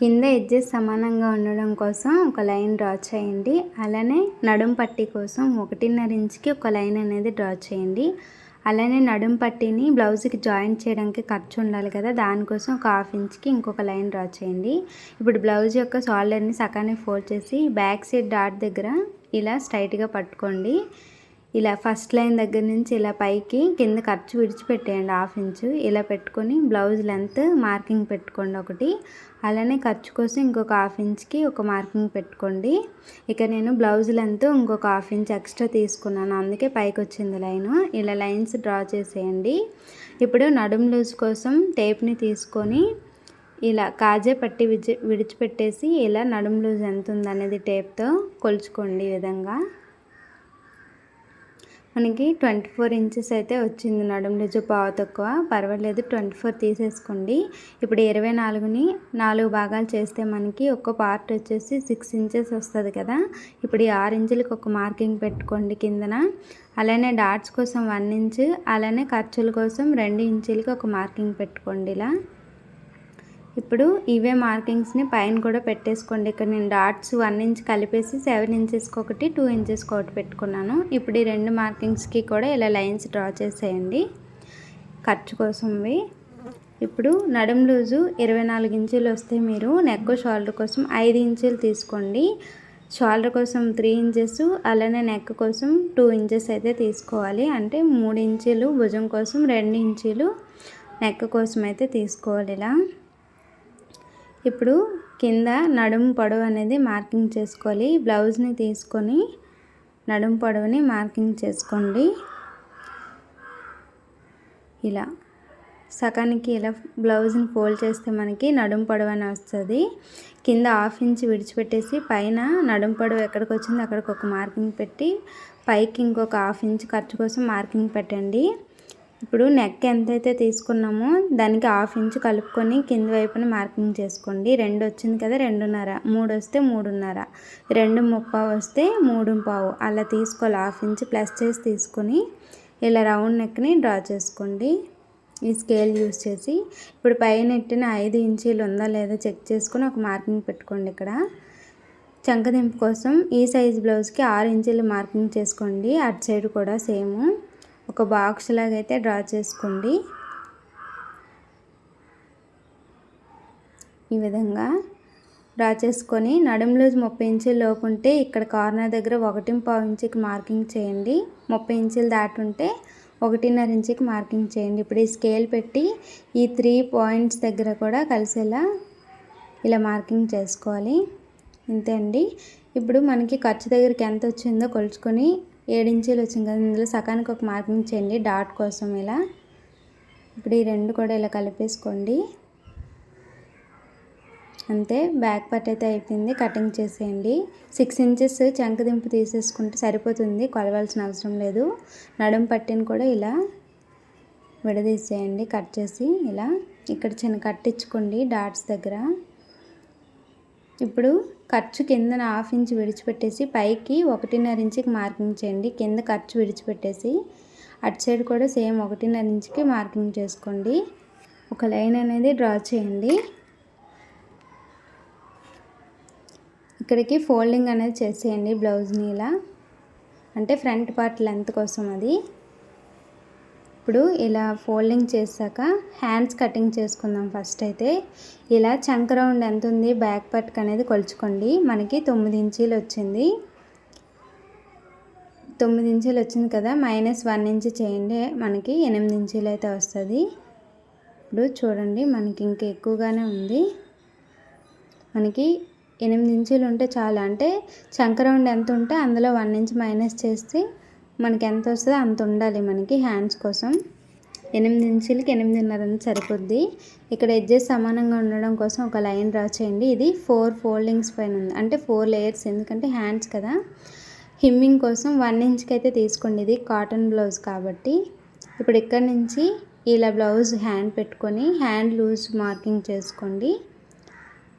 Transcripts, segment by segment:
కింద ఎడ్జెస్ సమానంగా ఉండడం కోసం ఒక లైన్ డ్రా చేయండి. అలానే నడుం పట్టీ కోసం ఒకటిన్నర ఇంచుకి ఒక లైన్ అనేది డ్రా చేయండి. అలానే నడుం పట్టిని బ్లౌజ్కి జాయింట్ చేయడానికి ఖర్చు ఉండాలి కదా దానికోసం ఒక హాఫ్ ఇంచ్కి ఇంకొక లైన్ డ్రా చేయండి. ఇప్పుడు బ్లౌజ్ యొక్క షోల్డర్ని సకాన్ని ఫోల్డ్ చేసి బ్యాక్ సైడ్ డాట్ దగ్గర ఇలా స్ట్రైట్గా పట్టుకోండి. ఇలా ఫస్ట్ లైన్ దగ్గర నుంచి ఇలా పైకి కింద ఖర్చు విడిచిపెట్టేయండి హాఫ్ ఇంచు. ఇలా పెట్టుకొని బ్లౌజ్ లెంత్ మార్కింగ్ పెట్టుకోండి ఒకటి. అలానే ఖర్చు కోసం ఇంకొక హాఫ్ ఇంచ్కి ఒక మార్కింగ్ పెట్టుకోండి. ఇక నేను బ్లౌజ్ లెంత్ ఇంకొక హాఫ్ ఇంచ్ ఎక్స్ట్రా తీసుకున్నాను అందుకే పైకి వచ్చింది లైన్. ఇలా లైన్స్ డ్రా చేసేయండి. ఇప్పుడు నడుం లూజ్ కోసం టేప్ని తీసుకొని ఇలా కాజే పట్టి విడిచి విడిచిపెట్టేసి ఇలా నడుం లూజ్ ఎంత ఉందనేది టేప్తో కొలుచుకోండి ఈ విధంగా. మనకి ట్వంటీ ఫోర్ ఇంచెస్ అయితే వచ్చింది నడుము రుజు పావు తక్కువ. పర్వాలేదు ట్వంటీ ఫోర్ తీసేసుకోండి. ఇప్పుడు ఇరవై నాలుగుని నాలుగు భాగాలు చేస్తే మనకి ఒక్క పార్ట్ వచ్చేసి సిక్స్ ఇంచెస్ వస్తుంది కదా. ఇప్పుడు ఈ ఆరు ఇంచులకి ఒక మార్కింగ్ పెట్టుకోండి కిందన. అలానే డాట్స్ కోసం వన్ ఇంచ్ అలానే ఖర్చుల కోసం రెండు ఇంచులకి ఒక మార్కింగ్ పెట్టుకోండి ఇలా. ఇప్పుడు ఇవే మార్కింగ్స్ని పైన కూడా పెట్టేసుకోండి. ఇక్కడ నేను డాట్స్ వన్ ఇంచ్ కలిపేసి సెవెన్ ఇంచెస్కి ఒకటి టూ ఇంచెస్కి ఒకటి పెట్టుకున్నాను. ఇప్పుడు ఈ రెండు మార్కింగ్స్కి కూడా ఇలా లైన్స్ డ్రా చేసేయండి. ఖర్చు కోసంవి. ఇప్పుడు నడుం లూజు ఇరవై నాలుగు ఇంచులు వస్తే మీరు నెక్ షోల్డర్ కోసం ఐదు ఇంచులు తీసుకోండి. షోల్డర్ కోసం త్రీ ఇంచెస్ అలానే నెక్ కోసం టూ ఇంచెస్ అయితే తీసుకోవాలి. అంటే మూడు ఇంచులు భుజం కోసం రెండు ఇంచులు నెక్ కోసం అయితే తీసుకోవాలి ఇలా. ఇప్పుడు కింద నడుము పొడవు అనేది మార్కింగ్ చేసుకోవాలి. బ్లౌజ్ని తీసుకొని నడుము పొడవుని మార్కింగ్ చేసుకోండి. ఇలా సగానికి ఇలా బ్లౌజ్ని ఫోల్డ్ చేస్తే మనకి నడుము పొడవు అని వస్తుంది. కింద హాఫ్ ఇంచ్ విడిచిపెట్టేసి పైన నడుము పొడవు ఎక్కడికి వచ్చిందో అక్కడికి ఒక మార్కింగ్ పెట్టి పైకి ఇంకొక హాఫ్ ఇంచ్ ఖర్చు కోసం మార్కింగ్ పెట్టండి. ఇప్పుడు నెక్ ఎంతైతే తీసుకున్నామో దానికి హాఫ్ ఇంచ్ కలుపుకొని కింద వైపున మార్కింగ్ చేసుకోండి. రెండు వచ్చింది కదా రెండున్నర. మూడు వస్తే మూడున్నర. రెండు ముప్పావు వస్తే మూడు పావు. అలా తీసుకోవాలి. హాఫ్ ఇంచ్ ప్లస్ చేసి తీసుకొని ఇలా రౌండ్ నెక్ని డ్రా చేసుకోండి. ఈ స్కేల్ యూస్ చేసి ఇప్పుడు పైన ఎట్టిన ఐదు ఇంచీలు ఉందా లేదా చెక్ చేసుకొని ఒక మార్కింగ్ పెట్టుకోండి ఇక్కడ. చంకదింపు కోసం ఈ సైజ్ బ్లౌజ్కి ఆరు ఇంచీలు మార్కింగ్ చేసుకోండి. అటు సైడ్ కూడా సేమ్ ఒక బాక్స్ లాగైతే డ్రా చేసుకోండి. ఈ విధంగా డ్రా చేసుకొని నడుము లూజ్ ముప్పై ఇంచుల లోపు ఉంటే ఇక్కడ కార్నర్ దగ్గర ఒకటి పావు ఇంచుకి మార్కింగ్ చేయండి. ముప్పై ఇంచులు దాటుంటే ఒకటిన్నర ఇంచుకి మార్కింగ్ చేయండి. ఇప్పుడు ఈ స్కేల్ పెట్టి ఈ త్రీ పాయింట్స్ దగ్గర కూడా కలిసేలా ఇలా మార్కింగ్ చేసుకోవాలి. ఇంతే అండి. ఇప్పుడు మనకి ఖర్చు దగ్గరికి ఎంత వచ్చిందో కొలుచుకొని ఏడించీలు వచ్చింది కదా ఇందులో సకానికి ఒక మార్కింగ్ చేయండి డాట్ కోసం ఇలా. ఇప్పుడు ఈ రెండు కూడా ఇలా కలిపేసుకోండి. అంతే బ్యాక్ పార్ట్ అయితే అయిపోయింది కటింగ్ చేసేయండి. సిక్స్ ఇంచెస్ చంకదింపు తీసేసుకుంటే సరిపోతుంది కొలవాల్సిన అవసరం లేదు. నడుం పట్టిని కూడా ఇలా విడదీసేయండి కట్ చేసి ఇలా. ఇక్కడ చిన్న కట్టించుకోండి డాట్స్ దగ్గర. ఇప్పుడు ఖర్చు కిందన హాఫ్ ఇంచ్ విడిచిపెట్టేసి పైకి ఒకటిన్నర ఇంచుకి మార్కింగ్ చేయండి. కింద ఖర్చు విడిచిపెట్టేసి అటు సైడ్ కూడా సేమ్ ఒకటిన్నర ఇంచుకి మార్కింగ్ చేసుకోండి. ఒక లైన్ అనేది డ్రా చేయండి. ఇక్కడికి ఫోల్డింగ్ అనేది చేసేయండి బ్లౌజ్ని ఇలా అంటే ఫ్రంట్ పార్ట్ లెంత్ కోసం అది. ఇప్పుడు ఇలా ఫోల్డింగ్ చేశాక హ్యాండ్స్ కటింగ్ చేసుకుందాం ఫస్ట్ అయితే. ఇలా చంక రౌండ్ ఎంత ఉంది బ్యాక్ పట్క్ అనేది కొలుచుకోండి. మనకి తొమ్మిది ఇంచీలు వచ్చింది. తొమ్మిది ఇంచీలు వచ్చింది కదా మైనస్ వన్ ఇంచ్ చేయండి. మనకి ఎనిమిది ఇంచీలు అయితే వస్తుంది. ఇప్పుడు చూడండి మనకి ఇంకా ఎక్కువగానే ఉంది. మనకి ఎనిమిది ఇంచీలు ఉంటే చాలా. అంటే చంక రౌండ్ ఎంత ఉంటే అందులో వన్ ఇంచ్ మైనస్ చేస్తే మనకి ఎంత వస్తుందో అంత ఉండాలి మనకి హ్యాండ్స్ కోసం. ఎనిమిది ఇంచులకి ఎనిమిదిన్నర సరిపోద్ది. ఇక్కడ ఎడ్జెస్ సమానంగా ఉండడం కోసం ఒక లైన్ డ్రా చేయండి. ఇది ఫోర్ ఫోల్డింగ్స్ పైన ఉంది. అంటే ఫోర్ లేయర్స్ ఎందుకంటే హ్యాండ్స్ కదా. హిమ్మింగ్ కోసం వన్ ఇంచ్కి అయితే తీసుకోండి. ఇది కాటన్ బ్లౌజ్ కాబట్టి. ఇప్పుడు ఇక్కడ నుంచి ఇలా బ్లౌజ్ హ్యాండ్ పెట్టుకొని హ్యాండ్ లూజ్ మార్కింగ్ చేసుకోండి.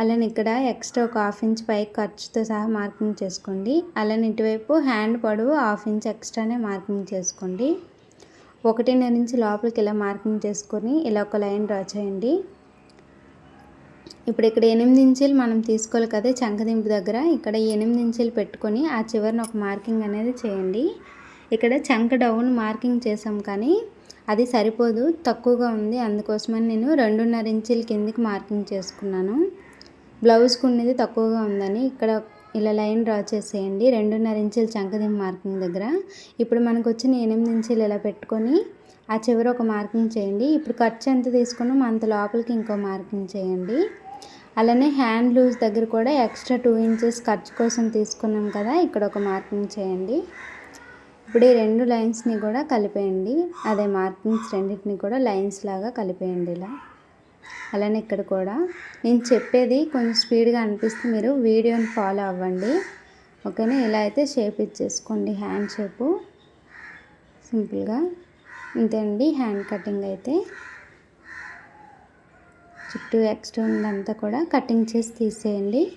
అలానే ఇక్కడ ఎక్స్ట్రా ఒక హాఫ్ ఇంచ్ పై ఖర్చుతో సహా మార్కింగ్ చేసుకోండి. అలానే ఇటువైపు హ్యాండ్ పొడవు హాఫ్ ఇంచ్ ఎక్స్ట్రానే మార్కింగ్ చేసుకోండి. ఒకటిన్నర నుంచి లోపలికి ఇలా మార్కింగ్ చేసుకొని ఇలా ఒక లైన్ డ్రా చేయండి. ఇప్పుడు ఇక్కడ ఎనిమిది ఇంచులు మనం తీసుకోవాలి కదా చంకదింపు దగ్గర. ఇక్కడ ఎనిమిది ఇంచులు పెట్టుకొని ఆ చివరిన ఒక మార్కింగ్ అనేది చేయండి. ఇక్కడ చంక డౌన్ మార్కింగ్ చేసాం కానీ అది సరిపోదు తక్కువగా ఉంది. అందుకోసమని నేను రెండున్నర ఇంచుల కిందికి మార్కింగ్ చేసుకున్నాను. బ్లౌజ్ ఉన్నది తక్కువగా ఉందని ఇక్కడ ఇలా లైన్ డ్రా చేసేయండి. రెండున్నర ఇంచుల చంకదింపు మార్కింగ్ దగ్గర. ఇప్పుడు మనకు వచ్చిన ఎనిమిది ఇంచులు ఇలా పెట్టుకొని ఆ చివర ఒక మార్కింగ్ చేయండి. ఇప్పుడు ఖర్చు ఎంత తీసుకున్నామో అంత లోపలికి ఇంకో మార్కింగ్ చేయండి. అలానే హ్యాండ్ లూజ్ దగ్గర కూడా ఎక్స్ట్రా టూ ఇంచెస్ ఖర్చు కోసం తీసుకున్నాం కదా ఇక్కడ ఒక మార్కింగ్ చేయండి. ఇప్పుడు ఈ రెండు లైన్స్ని కూడా కలిపేయండి. అదే మార్కింగ్స్ రెండింటిని కూడా లైన్స్ లాగా కలిపేయండి ఇలా. అలానే ఇక్కడ కూడా. నేను చెప్పేది కొంచెం స్పీడ్గా అనిపిస్తే మీరు వీడియోని ఫాలో అవ్వండి. ఓకేనా? ఇలా అయితే షేప్ ఇచ్చేసుకోండి. Hand shape. సింపుల్గా. ఇంతే అండి. హ్యాండ్ కటింగ్ అయితే. చుట్టూ ఎక్స్ట్రా ఉందంతా కూడా కటింగ్ చేసి తీసేయండి.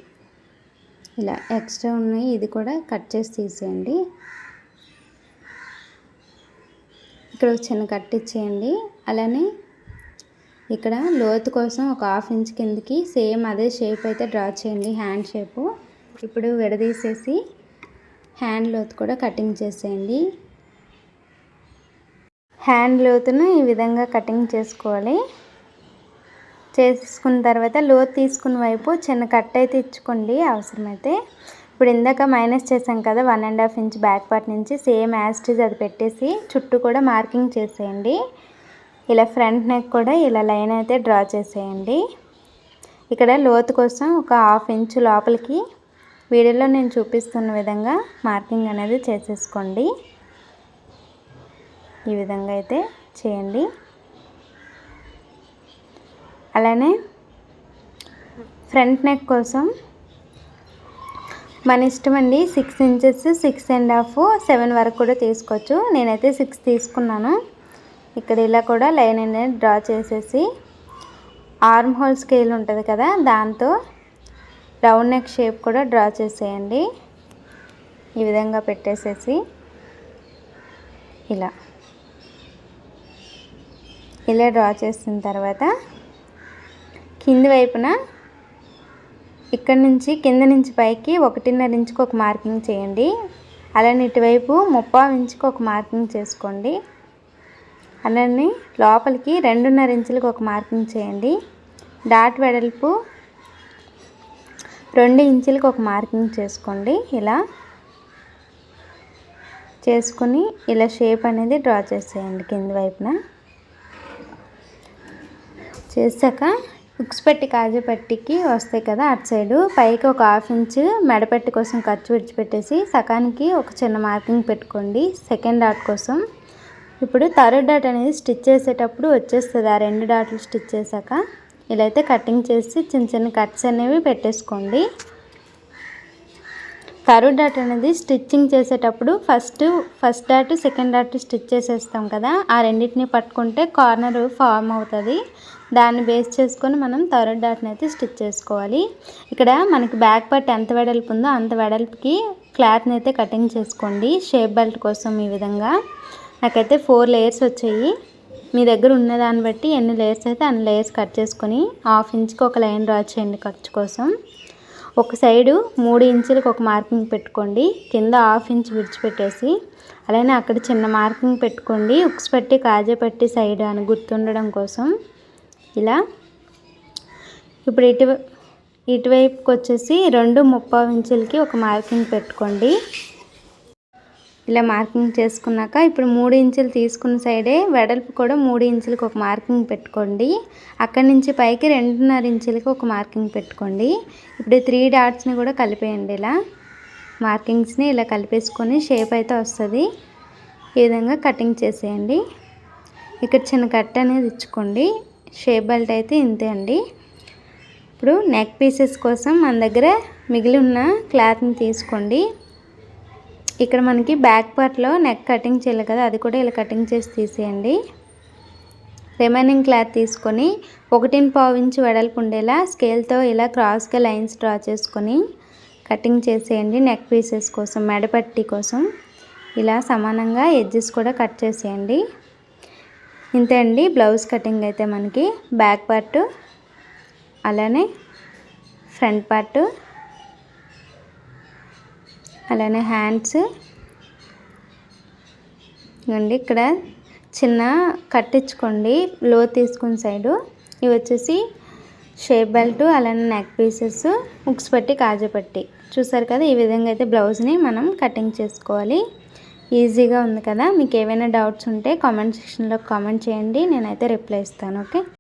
ఇలా ఎక్స్ట్రా ఉన్నాయి. ఇది కూడా కట్ చేసి తీసేయండి. ఇక్కడ చిన్న కట్ ఇచ్చేయండి. అలానే ఇక్కడ లోతు కోసం ఒక హాఫ్ ఇంచ్ కిందకి సేమ్ అదే షేప్ అయితే డ్రా చేయండి హ్యాండ్ షేపు. ఇప్పుడు విడదీసేసి హ్యాండ్ లోతు కూడా కటింగ్ చేసేయండి. హ్యాండ్ లోతును ఈ విధంగా కటింగ్ చేసుకోవాలి. చేసుకున్న తర్వాత లోతు తీసుకున్న వైపు చిన్న కట్ అయితే ఇచ్చుకోండి అవసరమైతే. ఇప్పుడు ఇందాక మైనస్ చేసాం కదా one and half inch back part నుంచి సేమ్ యాస్టిజ్ అది పెట్టేసి చుట్టూ కూడా మార్కింగ్ చేసేయండి. ఇలా ఫ్రంట్ నెక్ కూడా ఇలా లైన్ అయితే డ్రా చేసేయండి. ఇక్కడ లోతు కోసం ఒక హాఫ్ ఇంచ్ లోపలికి వీడియోలో నేను చూపిస్తున్న విధంగా మార్కింగ్ అనేది చేసేసుకోండి. ఈ విధంగా అయితే చేయండి. అలానే ఫ్రంట్ నెక్ కోసం మన ఇష్టం అండి six inches six and half seven వరకు కూడా తీసుకోవచ్చు. నేనైతే సిక్స్ తీసుకున్నాను. ఇక్కడ ఇలా కూడా లైన్ అనేది డ్రా చేసేసి ఆర్మ్ హోల్ స్కేల్ ఉంటుంది కదా దాంతో రౌండ్ నెక్ షేప్ కూడా డ్రా చేసేయండి. ఈ విధంగా పెట్టేసేసి ఇలా. ఇలా డ్రా చేసిన తర్వాత కింది వైపున ఇక్కడ నుంచి కింద నుంచి పైకి ఒకటిన్నర ఇంచుకు ఒక మార్కింగ్ చేయండి. అలానే ఇటువైపు ముప్పావు ఇంచుకు ఒక మార్కింగ్ చేసుకోండి. అలానే లోపలికి రెండున్నర ఇంచులకు ఒక మార్కింగ్ చేయండి. డాట్ వెడల్పు రెండు ఇంచులకు ఒక మార్కింగ్ చేసుకోండి. ఇలా చేసుకుని ఇలా షేప్ అనేది డ్రా చేసేయండి కింది వైపున. చేశాక హుక్స్ పెట్టి కాజు పెట్టికి వస్తాయి కదా అటు సైడు. పైకి ఒక హాఫ్ ఇంచ్ మెడపెట్టి కోసం ఖర్చు విడిచిపెట్టేసి సకానికి ఒక చిన్న మార్కింగ్ పెట్టుకోండి సెకండ్ డాట్ కోసం. ఇప్పుడు థర్డ్ డాట్ అనేది స్టిచ్ చేసేటప్పుడు వచ్చేస్తుంది. ఆ రెండు డాట్లు స్టిచ్ చేశాక ఇలా అయితే కటింగ్ చేసి చిన్న చిన్న కట్స్ అనేవి పెట్టేసుకోండి. థర్డ్ డాట్ అనేది స్టిచ్చింగ్ చేసేటప్పుడు first first dot second dot stitch చేసేస్తాం కదా ఆ రెండింటిని పట్టుకుంటే కార్నర్ ఫామ్ అవుతుంది. దాన్ని బేస్ చేసుకొని మనం థర్డ్ డాట్ని అయితే స్టిచ్ చేసుకోవాలి. ఇక్కడ మనకి బ్యాక్ పార్ట్ ఎంత వెడల్పు ఉందో అంత వెడల్పుకి క్లాత్ని అయితే కటింగ్ చేసుకోండి. షేప్ బెల్ట్ కోసం ఈ విధంగా. నాకైతే ఫోర్ లేయర్స్ వచ్చాయి. మీ దగ్గర ఉన్న దాన్ని బట్టి ఎన్ని లేయర్స్ అయితే అన్ని లేయర్స్ కట్ చేసుకొని హాఫ్ ఇంచ్కి ఒక లైన్ డ్రా చేయండి ఖర్చు కోసం. ఒక సైడు మూడు ఇంచులకు ఒక మార్కింగ్ పెట్టుకోండి. కింద హాఫ్ ఇంచ్ విడిచిపెట్టేసి అలానే అక్కడ చిన్న మార్కింగ్ పెట్టుకోండి. ఉక్స్ పెట్టి కాజపెట్టి సైడ్ అని గుర్తుండడం కోసం. ఇలా. ఇప్పుడు ఇటు ఇటువైపుకి వచ్చేసి రెండు ముప్పావు ఇంచులకి ఒక మార్కింగ్ పెట్టుకోండి. ఇలా మార్కింగ్ చేసుకున్నాక ఇప్పుడు మూడు ఇంచులు తీసుకున్న సైడే వెడల్పు కూడా మూడు ఇంచులకు ఒక మార్కింగ్ పెట్టుకోండి. అక్కడి నుంచి పైకి రెండున్నర ఇంచులకి ఒక మార్కింగ్ పెట్టుకోండి. ఇప్పుడు త్రీ డాట్స్ని కూడా కలిపేయండి ఇలా. మార్కింగ్స్ని ఇలా కలిపేసుకొని షేప్ అయితే వస్తుంది. ఈ విధంగా కటింగ్ చేసేయండి. ఇక్కడ చిన్న కట్ అనేది ఇచ్చుకోండి. షేప్ బెల్ట్ అయితే ఇంతే అండి. ఇప్పుడు నెక్ పీసెస్ కోసం మన దగ్గర మిగిలి ఉన్న క్లాత్ని తీసుకోండి. ఇక్కడ మనకి బ్యాక్ పార్ట్లో నెక్ కటింగ్ చేయాలి కదా అది కూడా ఇలా కటింగ్ చేసి తీసేయండి. రిమైనింగ్ క్లాత్ తీసుకొని ఒకటిని పావు ఇంచు వెడల్పు ఉండేలా స్కేల్తో ఇలా క్రాస్గా లైన్స్ డ్రా చేసుకొని కటింగ్ చేసేయండి నెక్ పీసెస్ కోసం మెడపట్టి కోసం. ఇలా సమానంగా ఎడ్జెస్ కూడా కట్ చేసేయండి. ఇంతే అండి బ్లౌజ్ కటింగ్ అయితే మనకి. బ్యాక్ పార్ట్ అలానే ఫ్రంట్ పార్ట్ అలానే హ్యాండ్స్. ఇవ్వండి ఇక్కడ చిన్న కట్టించుకోండి లో తీసుకున్న సైడు. ఇవి వచ్చేసి షేప్ బెల్ట్ అలానే నెక్ పీసెస్ ఉక్స్ పట్టి కాజు పట్టి. చూసారు కదా ఈ విధంగా అయితే బ్లౌజ్ని మనం కటింగ్ చేసుకోవాలి. ఈజీగా ఉంది కదా మీకు ఏమైనా డౌట్స్ ఉంటే కామెంట్ సెక్షన్లో కామెంట్ చేయండి నేనైతే రిప్లై ఇస్తాను ఓకే?